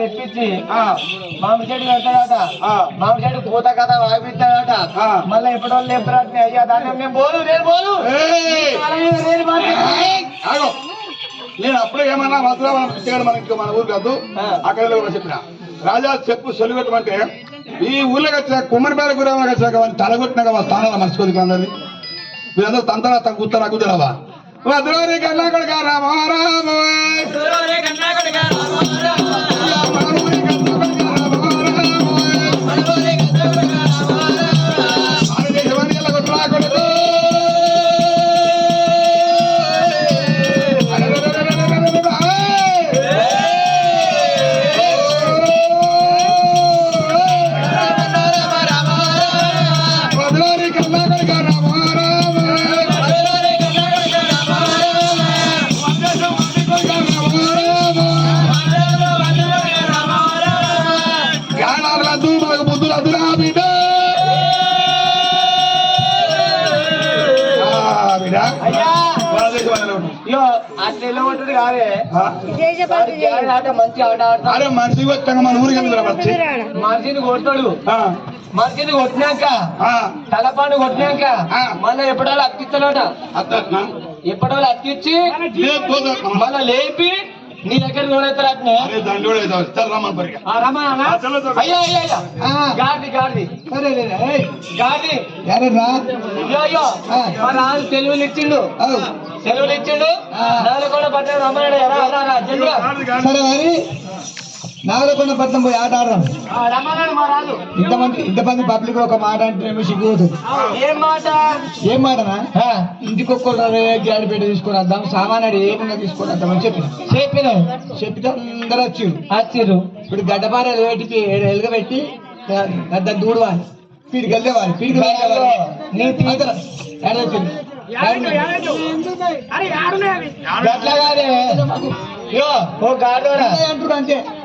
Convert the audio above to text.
తెప్పించి ఆ, మామిడి చెట్టు పెడతాడట ఆ. మామిడి చెట్టు పూత కథ వాగిపిస్తాడట ఆ. మళ్ళీ ఎప్పటి వాళ్ళు లేపుతాడట అయ్యా దాన్ని నేను పోను నేను పోను ఏయ్! నేను అప్పుడే ఏమన్నా మధురా మనం పిచ్చగాడు మన ఇంట్లో మన ఊరు కాదు. అక్కడ కూడా చెప్పిన. రాజా చెప్పు సొలిగొట్టమంటే ఈ ఊర్లోకి వచ్చాక కుమ్మరిపేట గురాలకు వచ్చాక తలగొట్టినాక వాళ్ళ స్థానాలు మర్చిపోదు అందరినీ. వీళ్ళందరూ తంతరా తన గుత్తరా గుద్దరావా? వద్రోరి కన్నా కొడుక రామా అరే మనిషి వచ్చాక మన ఊరికి మనిషిని కొడతాడు మనిషిని కొట్టినాక తలపాను కొట్టినాక. మళ్ళీ ఎప్పటివాళ్ళు అతికిస్తాడట. ఎప్పటివాళ్ళు అతికిచ్చి మళ్ళీ లేపి నీ దగ్గర అన్న? ఆ, చలో, చలో. అయ్యో మా రాజు సెలవులు ఇచ్చిండు. సెలవులు ఇచ్చిండు. నాలుగు కూడా పట్టాడు రమ్మన్నాడు. సరే నాగలకొండ పట్నం పోయి ఆట ఆడదాం. ఇంతమంది ఇంతమంది పబ్లిక్ ఒక మాట అంటే సిగ్గుపోతుంది ఏం మాట? ఏం మాటనా? ఇంటికి ఒక్కరు గాడి పెట్టి తీసుకొని వద్దాం. సామాన్ ఏమున్నా తీసుకొని వద్దాం అని చెప్పిన. చెప్పిన? చెప్పితే అందరూ వచ్చిండు వచ్చిర్రు. ఇప్పుడు గడ్డపార ఎలుగబెట్టి ఎలుగబెట్టి దాన్ని దూడవాలి పీడికి వెళ్దేవాలి పీడికి వెళ్ళేవాలి నీ తీ- గట్ల కాదే. ఓ అంతే.